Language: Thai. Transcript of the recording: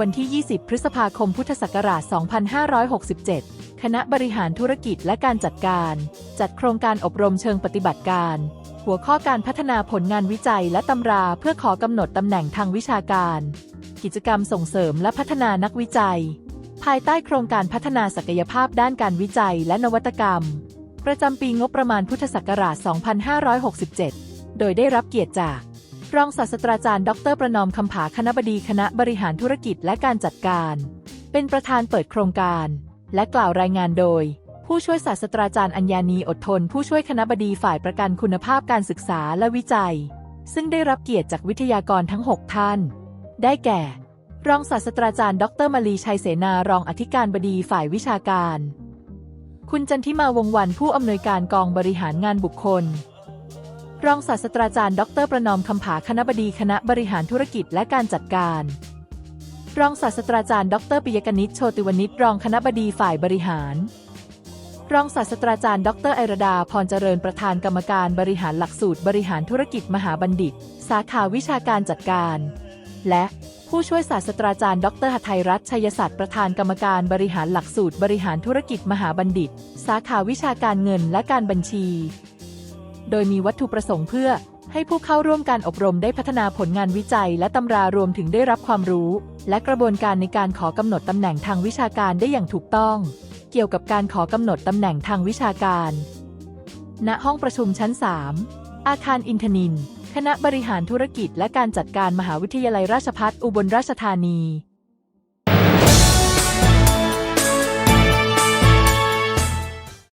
วันที่ 20 พฤษภาคม พุทธศักราช 2567 คณะบริหารธุรกิจและการจัดการ จัดโครงการอบรมเชิงปฏิบัติการ หัวข้อการพัฒนาผลงานวิจัยและตำราเพื่อขอกำหนดตำแหน่งทางวิชาการ กิจกรรมส่งเสริมและพัฒนานักวิจัย ภายใต้โครงการพัฒนาศักยภาพด้านการวิจัยและนวัตกรรม ประจำปีงบประมาณพุทธศักราช 2567 โดยได้รับเกียรติจาก รองศาสตราจารย์ ดร ประนอมคำผาคณบดีคณะบริหารธุรกิจและการจัดการ เป็นประธานเปิดโครงการ และกล่าวรายงานโดย ผู้ช่วยศาสตราจารย์อัญญานีอดทน ผู้ช่วยคณะบดีฝ่ายประกันคุณภาพการศึกษาและวิจัย ซึ่งได้รับเกียรติจากวิทยากรทั้ง 6 ท่าน ได้แก่ รองศาสตราจารย์ ดรมาลีชัยเสนารองอธิการบดีฝ่ายวิชาการ คุณจันทิมาวงวันผู้อำนวยการกองบริหารงานบุคคล รองศาสตราจารย์ ดร ประนอมคำผาคณบดีคณะบริหารธุรกิจและการจัดการ รองศาสตราจารย์ ดรปิยกนิษฐ์โชติวณิชรองคณบดีฝ่ายบริหาร รองศาสตราจารย์ ดรไอรดาพรเจริญประธานกรรมการบริหารหลักสูตร บริหารธุรกิจมหาบัณฑิต สาขาวิชาการจัดการ และผู้ช่วยศาสตราจารย์ ดรหทัยรัตน์ชัยศัทร์ประธานกรรมการบริหารหลักสูตร บริหารธุรกิจมหาบัณฑิต สาขาวิชาการเงินและการบัญชี โดยมีวัตถุประสงค์เพื่อให้ผู้เข้าร่วมการอบรมได้พัฒนาผลงานวิจัย และตำรารวมถึงได้รับความรู้ และกระบวนการในการขอกำหนดตำแหน่งทางวิชาการได้อย่างถูกต้อง เกี่ยวกับการขอกำหนดตำแหน่งทางวิชาการ ณ ห้องประชุมชั้น 3 อาคารอินทนิน คณะบริหารธุรกิจและการจัดการมหาวิทยาลัยราชภัฏอุบลราชธานี